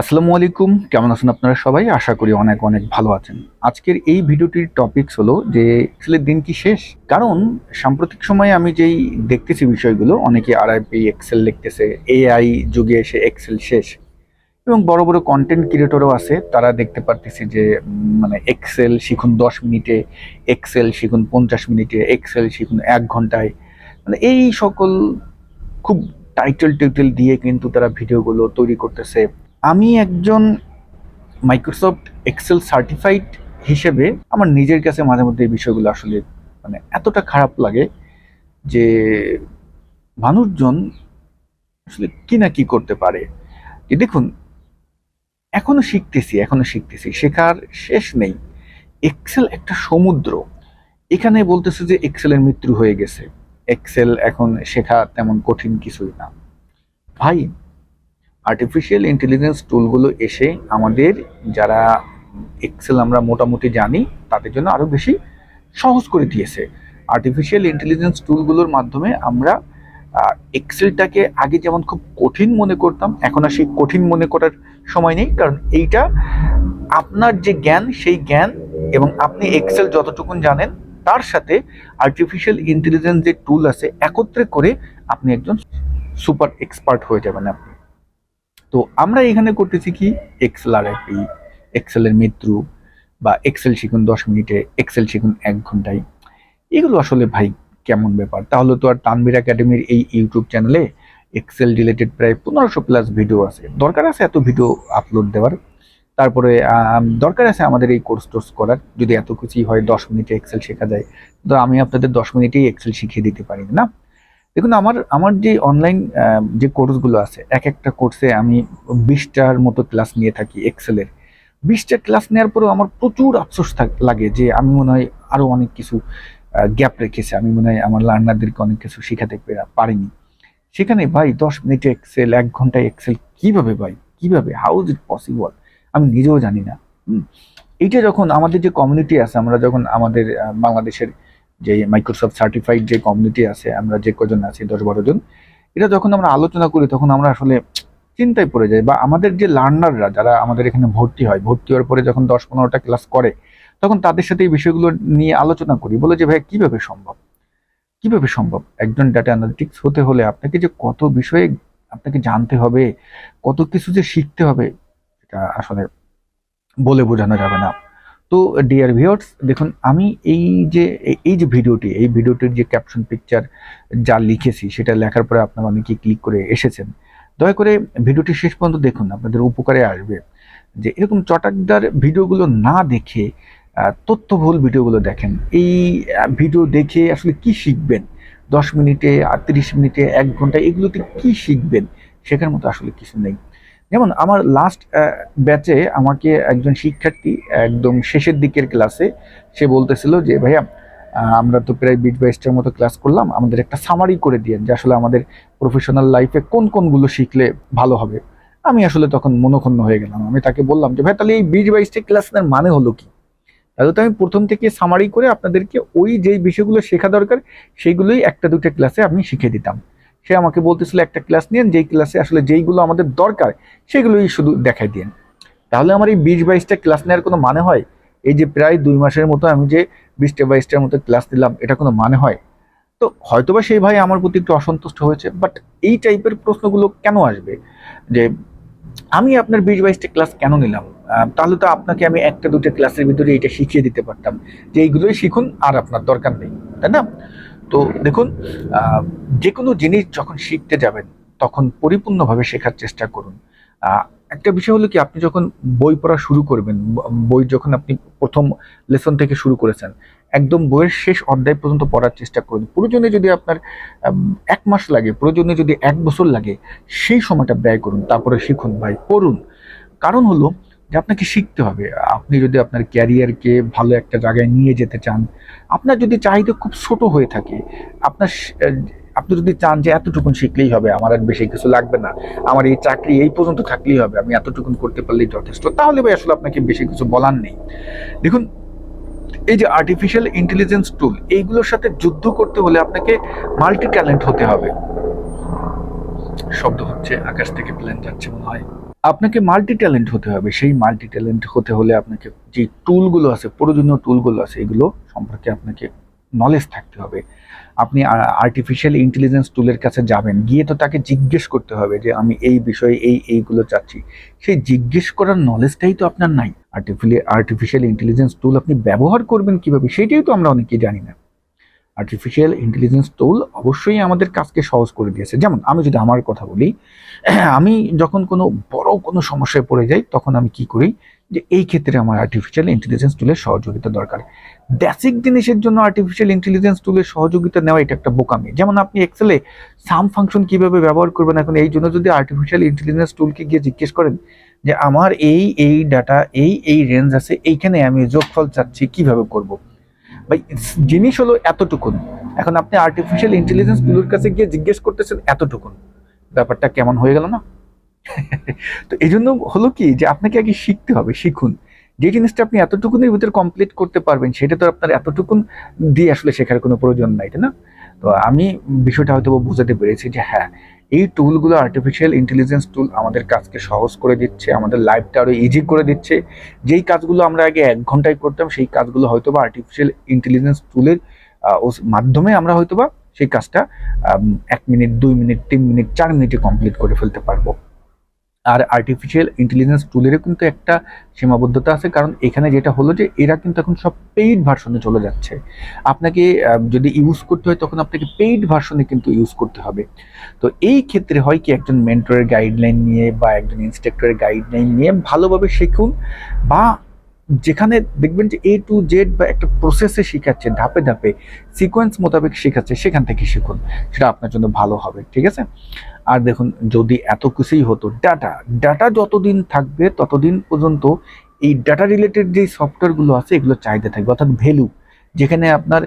আসসালামু আলাইকুম। কেমন আছেন আপনারা সবাই? আশা করি অনেক অনেক ভালো আছেন। আজকের এই ভিডিওটির টপিকস হলো যে এক্সেলের দিন কি শেষ? কারণ সাম্প্রতিক সময়ে আমি যেই দেখতেছি বিষয়গুলো, অনেকে আরআইপি এক্সেল লিখতেছে এআই যুগে এসে এক্সেল শেষ। এবং বড় বড় কন্টেন্ট ক্রিয়েটরও আছে, তারা দেখতে পারতেছি যে মানে এক্সেল শিখুন দশ মিনিটে এক্সেল শিখুন পঞ্চাশ মিনিটে এক্সেল শিখুন এক ঘন্টায়। মানে এই সকল খুব টাইটেল টাইটেল দিয়ে কিন্তু তারা ভিডিওগুলো তৈরি করতেছে। আমি একজন মাইক্রোসফট এক্সেল সার্টিফাইড হিসেবে আমার নিজের কাছে মাঝে মধ্যে এই বিষয়গুলো আসলে মানে এতটা খারাপ লাগে যে মানুষজন আসলে কি না কি করতে পারে। যে দেখুন, এখনও শিখতেছি এখনও শিখতেছি, শেখার শেষ নেই। এক্সেল একটা সমুদ্র। এখানে বলতেছে যে এক্সেলের মৃত্যু হয়ে গেছে। এক্সেল এখন শেখা তেমন কঠিন কিছুই না। ভাই আর্টিফিশিয়াল ইন্টেলিজেন্স টুলগুলো এসে আমাদের যারা এক্সেল আমরা মোটামুটি জানি, তাদের জন্য আরও বেশি সহজ করে দিয়েছে। আর্টিফিশিয়াল ইন্টেলিজেন্স টুলগুলোর মাধ্যমে আমরা এক্সেলটাকে আগে যেমন খুব কঠিন মনে করতাম, এখন আর সেই কঠিন মনে করার সময় নেই, কারণ এইটা আপনার যে জ্ঞান, সেই জ্ঞান এবং আপনি এক্সেল যতটুকুন জানেন, তার সাথে আর্টিফিশিয়াল ইন্টেলিজেন্স যে টুল আছে, একত্রে করে আপনি একজন সুপার এক্সপার্ট হয়ে যাবেন আপনি। তো আমরা এখানে করতেছি কি? এক্সেল আর আইপি এক্সেলের মৃত্যু বা এক্সেল শিখুন দশ মিনিটে এক্সেল শিখুন এক ঘন্টায়। এগুলো আসলে ভাই কেমন ব্যাপার? তাহলে তো আর তানবির একাডেমির এই ইউটিউব চ্যানেলে এক্সেল রিলেটেড প্রায় পনেরোশো প্লাস ভিডিও আছে। দরকার আছে এত ভিডিও আপলোড দেওয়ার। তারপরে দরকার আছে আমাদের এই কোর্স টোর্স করার। যদি এত কিছুই হয়, দশ মিনিটে এক্সেল শেখা যায়, তো আমি আপনাদের দশ মিনিটেই এক্সেল শিখিয়ে দিতে পারি, না? দেখুন, আমার আমার যে অনলাইন যে কোর্সগুলো আছে এক একটা কোর্সে আমি বিশটার মতো ক্লাস নিয়ে থাকি এক্সেলের বিশটা ক্লাস নেওয়ার পরেও আমার প্রচুর আফসোস লাগে যে আমি মনে হয় আরও অনেক কিছু গ্যাপ রেখেছে। আমি মনে হয় আমার লার্নারদেরকে অনেক কিছু শেখাতে পারিনি। সেখানে, ভাই, দশ মিনিটে এক্সেল এক ঘন্টায় এক্সেল কীভাবে ভাই? কীভাবে? হাউ ইজ ইট পসিবল আমি নিজেও জানি না। এইটা যখন আমাদের যে কমিউনিটি আছে, আমরা যখন আমাদের বাংলাদেশের যে মাইক্রোসফট সার্টিফাইড যে কমিউনিটি আছে, আমরা যে কজন আছি, দশ বারো জন, এটা যখন আমরা আলোচনা করি, তখন আমরা আসলে চিন্তায় পড়ে যাই। বা আমাদের যে লার্নাররা যারা আমাদের এখানে ভর্তি হয়, ভর্তি হওয়ার পরে যখন দশ পনেরোটা ক্লাস করে, তখন তাদের সাথে এই বিষয়গুলো নিয়ে আলোচনা করি। বলে যে, ভাই, কীভাবে সম্ভব? কীভাবে সম্ভব? একজন ডাটা অ্যানালিটিক্স হতে হলে আপনাকে যে কত বিষয়ে আপনাকে জানতে হবে, কত কিছু যে শিখতে হবে এটা আসলে বলে বোঝানো যাবে না। তো ডিয়ার ভিউয়ার্স দেখুন আমি এই যে এই- যে ভিডিওটি এই ভিডিওটির যে ক্যাপশন পিকচার যা লিখেছি সেটা লেখার পরে আপনারা অনেকে ক্লিক করে এসেছেন। দয়া করে ভিডিওটি শেষ পর্যন্ত দেখুন আপনাদের উপকারে আসবে। যে এরকম চটাকদার ভিডিওগুলো না দেখে আহ, তথ্যবহুল ভিডিওগুলো দেখেন এই ভিডিও দেখে আসলে কি শিখবেন? দশ মিনিটে আর তিরিশ মিনিটে এক ঘণ্টা এগুলোতে কি শিখবেন? শেখার মতো আসলে কিছু নেই। যেমন আমার লাস্ট ব্যাচে আমাকে একজন শিক্ষার্থী একদম শেষের দিকের ক্লাসে সে বলতেছিল যে, ভাইয়া আমরা তো প্রায় বিশ বাইশটার মতো ক্লাস করলাম, আমাদের একটা সামারি করে দিয়েন যে আসলে আমাদের প্রফেশনাল লাইফে কোন কোনগুলো শিখলে ভালো হবে। আমি আসলে তখন মনোক্ষণ হয়ে গেলাম। আমি তাকে বললাম যে ভাই তাহলে এই বিশ বাইশটা ক্লাসের মানে হলো কি? তাহলে তো আমি প্রথম থেকে সামারি করে আপনাদেরকে ওই যেই বিষয়গুলো শেখা দরকার, সেইগুলোই একটা দুটো ক্লাসে আমি শিখে দিতাম। সে আমাকে বলতেছিল, একটা ক্লাস নিন যেই ক্লাসে আসলে যেইগুলো আমাদের দরকার, সেগুলোই শুধু দেখাই দিন তাহলে আমার এই বিশ বাইশটা ক্লাস নেওয়ার কোনো মানে হয়? এই যে প্রায় দুই মাসের মতো আমি যে বিশটা বাইশটার মতো ক্লাস দিলাম এটা কোনো মানে হয়? তো হয়তোবা সেই ভাই আমার প্রতি একটু অসন্তুষ্ট হয়েছে বাট এই টাইপের প্রশ্নগুলো কেন আসবে? যে আমি আপনার বিশ বাইশটা ক্লাস কেন নিলাম? তাহলে তো আপনাকে আমি একটা দুটো ক্লাসের ভিতরে এটা শিখিয়ে দিতে পারতাম। যে এইগুলোই শিখুন, আর আপনার দরকার নেই, তাই না? তো দেখুন যে কোনো জিনিস যখন শিখতে যাবেন, তখন পরিপূর্ণভাবে শেখার চেষ্টা করুন। একটা বিষয় হলো কি, আপনি যখন বই পড়া শুরু করবেন বই যখন আপনি প্রথম লেসন থেকে শুরু করেছেন, একদম বইয়ের শেষ অধ্যায় পর্যন্ত পড়ার চেষ্টা করুন। প্রয়োজনে যদি আপনার এক মাস লাগে, প্রয়োজনে যদি এক বছর লাগে, সেই সময়টা ব্যয় করুন, তারপরে শিখুন ভাই, পড়ুন। কারণ হলো যে আপনাকে শিখতে হবে। আপনি যদি আপনার ক্যারিয়ারকে ভালো একটা জায়গায় নিয়ে যেতে চান, আপনার যদি চাহিদা খুব ছোট হয়ে থাকে, আপনার আপনি যদি চান যে এতটুকুন শিখলেই হবে, আমার আর বেশি কিছু লাগবে না, আমার এই চাকরি এই পর্যন্ত থাকলেই হবে, আমি এতটুকুন করতে পারলেই যথেষ্ট, তাহলে ভাই আসলে আপনাকে বেশি কিছু বলার নেই। দেখুন, এই যে আর্টিফিশিয়াল ইন্টেলিজেন্স টুল এইগুলোর সাথে যুদ্ধ করতে হলে আপনাকে মাল্টি ট্যালেন্ট হতে হবে। শব্দ হচ্ছে, আকাশ থেকে প্লেন যাচ্ছে মনে হয়। আপনাকে মাল্টি ট্যালেন্ট হতে হবে। সেই মাল্টি ট্যালেন্ট হতে হলে আপনাকে যে টুলগুলো আছে, প্রয়োজনীয় টুলগুলো আছে, এগুলো সম্পর্কে আপনাকে নলেজ থাকতে হবে। আপনি আর্টিফিশিয়াল ইন্টেলিজেন্স টুলের কাছে যাবেন, গিয়ে তো তাকে জিজ্ঞেস করতে হবে যে, আমি এই বিষয়ে এই, এইগুলো চাচ্ছি। সেই জিজ্ঞেস করার নলেজটাই তো আপনার নাই। আর্টিফিশিয়াল আর্টিফিশিয়াল ইন্টেলিজেন্স টুল আপনি ব্যবহার করবেন কীভাবে সেটাই তো আমরা অনেকেই জানি না। আর্টিফিশিয়াল ইন্টেলিজেন্স টুল অবশ্যই আমাদের কাজকে সহজ করে দিয়েছে। যেমন, আমি যদি আমার কথা বলি, আমি যখন কোনো বড় কোনো সমস্যায় পড়ে যাই, তখন আমি কি করি যে, এই ক্ষেত্রে আমার আর্টিফিশিয়াল ইন্টেলিজেন্স টুলের সহযোগিতা দরকার। বেসিক জিনিসের জন্য আর্টিফিশিয়াল ইন্টেলিজেন্স টুলের সহযোগিতা নেওয়া এটা একটা বোকামি। যেমন, আপনি এক্সেলে সাম ফাংশন কীভাবে ব্যবহার করবেন এখন, এই জন্য যদি আর্টিফিশিয়াল ইন্টেলিজেন্স টুলকে গিয়ে জিজ্ঞেস করেন যে, আমার এই এই ডাটা এই এই রেঞ্জ আছে, এইখানে আমি যোগফল চাচ্ছি, কীভাবে করব? ভাই, জিনিস হলো এতটুকুন। এখন আপনি আর্টিফিশিয়াল ইন্টেলিজেন্সগুলোর কাছে গিয়ে জিজ্ঞেস করতেছেন, এতটুকুন। ব্যাপারটা কেমন হয়ে গেল না? তো এই জন্য হলো কি যে আপনাকে আগে শিখতে হবে, শিখুন। যে জিনিসটা আপনি এতটুকুনের ভিতরে কমপ্লিট করতে পারবেন, সেটা তো আপনার এতটুকুন দিয়ে আসলে শেখার কোনো প্রয়োজন নাই, তাই না? তো আমি বিষয়টা হয়তো বুঝাতে পেরেছি যে হ্যাঁ এই টুলগুলো আর্টিফিশিয়াল ইন্টেলিজেন্স টুল আমাদের কাজকে সহজ করে দিচ্ছে, আমাদের লাইফটা আরও ইজি করে দিচ্ছে। যেই কাজগুলো আমরা আগে এক ঘন্টায় করতাম, সেই কাজগুলো হয়তো বা আর্টিফিশিয়াল ইন্টেলিজেন্স টুলের মাধ্যমে আমরা হয়তো বা সেই কাজটা এক মিনিট, দুই মিনিট, তিন মিনিট, চার মিনিটে কমপ্লিট করে ফেলতে পারব। আর আর্টিফিশিয়াল ইন্টেলিজেন্স টুলেরও কিন্তু একটা সীমাবদ্ধতা আছে। কারণ এখানে যেটা হলো যে, এরা কিন্তু এখন সব পেইড ভার্সনে চলে যাচ্ছে। আপনাকে যদি ইউজ করতে হয়, তখন আপনাকে পেইড ভার্সনে কিন্তু ইউজ করতে হবে। তো এই ক্ষেত্রে হয় কি, একজন মেন্টরের গাইডলাইন নিয়ে বা একজন ইনস্ট্রাক্টরের গাইডলাইন নিয়ে ভালোভাবে শিখুন বা যেখানে দেখবেন যে এ টু জেড বা একটা প্রসেসে শেখাচ্ছে, ধাপে ধাপে সিকোয়েন্স মোতাবেক শেখাচ্ছে, সেখান থেকে শিখুন। সেটা আপনার জন্য ভালো হবে, ঠিক আছে? আর দেখুন, যদি এত কিছুই হতো ডাটা ডাটা যতদিন থাকবে ততদিন পর্যন্ত এই ডাটা রিলেটেড যে সফটওয়্যারগুলো আছে, এগুলো চাহিদা থাকবে। অর্থাৎ ভ্যালু যেখানে আপনার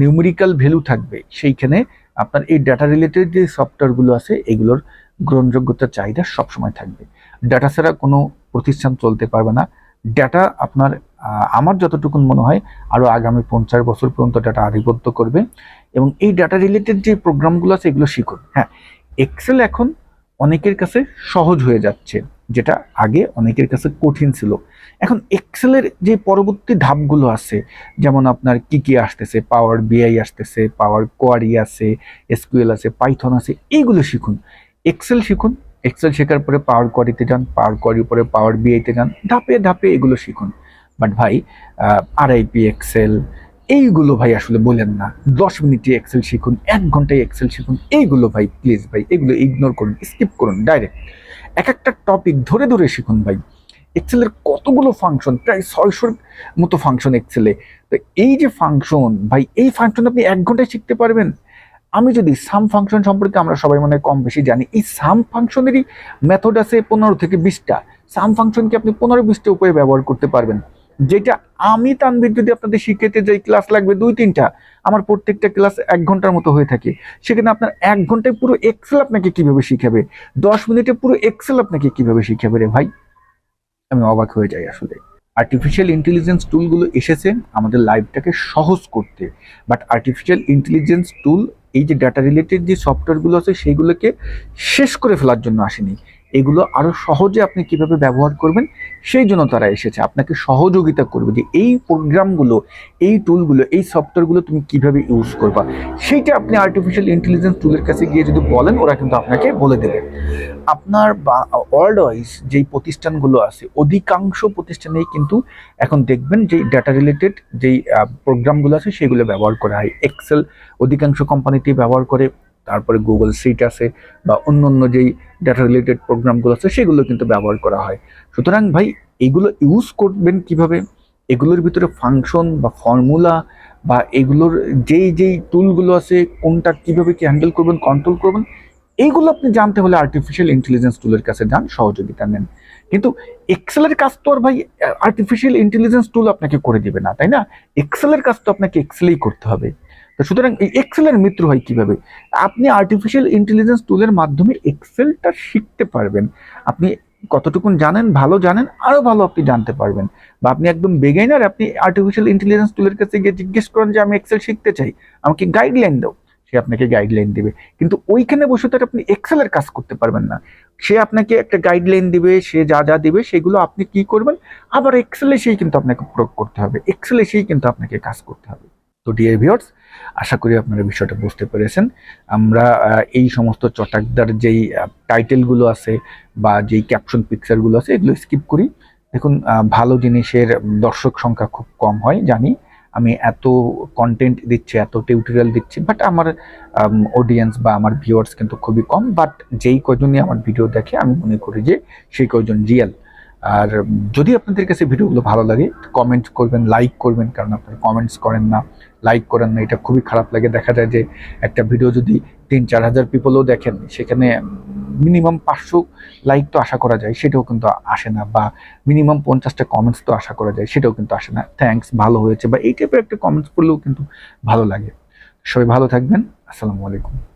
নিউমেরিক্যাল ভ্যালু থাকবে, সেইখানে আপনার এই ডাটা রিলেটেড যে সফটওয়্যারগুলো আছে, এগুলোর গ্রহণযোগ্যতার চাহিদা সবসময় থাকবে। ডাটা ছাড়া কোনো প্রতিষ্ঠান চলতে পারবে না। ডাটা আপনার আমার যতটুকু মনে হয় আরও আগামী পঞ্চাশ বছর পর্যন্ত ডাটা আধিপত্য করবে। এবং এই ডাটা রিলেটেড যে প্রোগ্রামগুলো আছে এগুলো শিখুন। হ্যাঁ এক্সেল এখন অনেকের কাছে সহজ হয়ে যাচ্ছে, যেটা আগে অনেকের কাছে কঠিন ছিল। এখন এক্সেলের যে পরবর্তী ধাপগুলো আছে, যেমন আপনার কি কি আসতেছে পাওয়ার বিআই আসতেছে পাওয়ার কোয়ারি আছে এসকিউএল আছে পাইথন আছে, এইগুলো শিখুন। এক্সেল শিখুন এক্সেল শেখার পরে পাওয়ার কোয়ারিতে যান পাওয়ার কোয়ারির পরে পাওয়ার বিআইতে যান, ধাপে ধাপে এগুলো শিখুন। বাট ভাই আরআইপি এক্সেল এইগুলো ভাই আসলে বলেন না। দশ মিনিটে এক্সেল শিখুন, এক ঘন্টায় এক্সেল শিখুন, এইগুলো ভাই প্লিজ ভাই, এগুলো ইগনোর করুন স্কিপ করুন ডাইরেক্ট এক একটা টপিক ধরে ধরে শিখুন ভাই। এক্সেলের কতগুলো ফাংশন প্রায় ছয়শোর মতো ফাংশন এক্সেলে তো এই যে ফাংশন ভাই, এই ফাংশন আপনি এক ঘন্টায় শিখতে পারবেন। আমি যদি সাম ফাংশন সম্পর্কে আমরা সবাই মনে কম বেশি জানি, এই সাম ফাংশনেরই মেথড আছে পনেরো থেকে বিশটা। সাম ফাংশনকে আপনি পনেরো বিশটা উপায়ে ব্যবহার করতে পারবেন। যেটা আমি তানবির যদি আপনাদের শিখাতে যাই, ক্লাস লাগবে দুই, তিনটা, আমার প্রত্যেকটা ক্লাস এক ঘণ্টার মতো হয়ে থাকে। সেখানে আপনার এক ঘন্টায় পুরো এক্সেল আপনাকে কীভাবে শিখাবে? দশ মিনিটে পুরো এক্সেল আপনাকে কীভাবে শিখাবে রে ভাই? আমি অবাক হয়ে যাই আসলে। আর্টিফিশিয়াল ইন্টেলিজেন্স টুলগুলো এসেছে আমাদের লাইফটাকে সহজ করতে। বাট আর্টিফিশিয়াল ইন্টেলিজেন্স টুল এই যে ডাটা রিলেটেড যে সফটওয়্যারগুলো আছে, সেইগুলোকে শেষ করে ফেলার জন্য আসেনি। এগুলো আরও সহজে আপনি কীভাবে ব্যবহার করবেন, সেই জন্য তারা এসেছে। আপনাকে সহযোগিতা করবে যে এই প্রোগ্রামগুলো, এই টুলগুলো এই সফটওয়্যারগুলো তুমি কীভাবে ইউজ করবা। সেইটা আপনি আর্টিফিশিয়াল ইন্টেলিজেন্স টুলের কাছে গিয়ে যদি বলেন, ওরা কিন্তু আপনাকে বলে দেবে। আপনার বা ওয়ার্ল্ড ওয়াইজ যেই প্রতিষ্ঠানগুলো আছে, অধিকাংশ প্রতিষ্ঠানেই কিন্তু এখন দেখবেন যে ডাটা রিলেটেড যেই প্রোগ্রামগুলো আছে, সেগুলো ব্যবহার করা হয়। এক্সেল অধিকাংশ কোম্পানিতেই ব্যবহার করে। তারপরে গুগল সিট আছে বা অন্য অন্য যেই ডাটা রিলেটেড প্রোগ্রামগুলো আছে, সেগুলো কিন্তু ব্যবহার করা হয়। সুতরাং ভাই, এগুলো ইউজ করবেন কীভাবে? এগুলোর ভিতরে ফাংশন বা ফর্মুলা বা এগুলোর যেই যেই টুলগুলো আছে, কোনটা কীভাবে কি হ্যান্ডেল করবেন কন্ট্রোল করবেন এইগুলো আপনি জানতে হলে আর্টিফিশিয়াল ইন্টেলিজেন্স টুলের কাছে যান, সহযোগিতা নেন। কিন্তু এক্সেলের কাজ তো আর ভাই আর্টিফিশিয়াল ইন্টেলিজেন্স টুল আপনাকে করে দিবে না, তাই না? এক্সেলের কাজ তো আপনাকে এক্সেলেই করতে হবে। সুতরাং এই এক্সেলের মৃত্যু হয় কীভাবে? আপনি আর্টিফিশিয়াল ইন্টেলিজেন্স টুলের মাধ্যমে এক্সেলটা শিখতে পারবেন। আপনি কতটুকুন জানেন, ভালো জানেন, আরও ভালো আপনি জানতে পারবেন। বা আপনি একদম বেগাইনার আপনি আর্টিফিশিয়াল ইন্টেলিজেন্স টুলের কাছে গিয়ে জিজ্ঞেস করেন যে, আমি এক্সেল শিখতে চাই। আমাকে গাইডলাইন দাও। সে আপনাকে গাইডলাইন দিবে। কিন্তু ওইখানে বসে তো আপনি এক্সেলের কাজ করতে পারবেন না। সে আপনাকে একটা গাইডলাইন দিবে, সে যা যা দিবে, সেগুলো আপনি কি করবেন? আবার এক্সেলে সেই কিন্তু আপনাকে প্রয়োগ করতে হবে। এক্সেলে সেই কিন্তু আপনাকে কাজ করতে হবে। তো ডিয়ার ভিউয়ার্স আশা করি আপনারা বিষয়টা বুঝতে পেরেছেন। আমরা এই সমস্ত চটাকদার যেই টাইটেলগুলো আছে বা যেই ক্যাপশন পিকচারগুলো আছে, এগুলো স্কিপ করি। দেখুন ভালো জিনিসের দর্শক সংখ্যা খুব কম হয়, জানি। আমি এত কন্টেন্ট দিচ্ছি, এত টিউটোরিয়াল দিচ্ছি বাট আমার অডিয়েন্স বা আমার ভিউয়ার্স কিন্তু খুবই কম। বাট যেই কজনই আমার ভিডিও দেখে, আমি মনে করি যে সেই কজন রিয়েল আর যদি আপনাদের কাছে ভিডিওগুলো ভালো লাগে কমেন্ট করবেন লাইক করবেন, কারণ আপনারা কমেন্টস করেন না লাইক করেন না, এটা খুবই খারাপ লাগে। দেখা যায় যে একটা ভিডিও যদি তিন চার হাজার পিপলও দেখেন, সেখানে মিনিমাম পাঁচশো লাইক তো আশা করা যায়, সেটাও কিন্তু আসে না, বা মিনিমাম পঞ্চাশটা কমেন্টস তো আশা করা যায়, সেটাও কিন্তু আসে না। থ্যাঙ্কস ভালো হয়েছে, বা এই টাইপের একটা কমেন্টস করলেও কিন্তু ভালো লাগে। সবাই ভালো থাকবেন। আসসালামু আলাইকুম।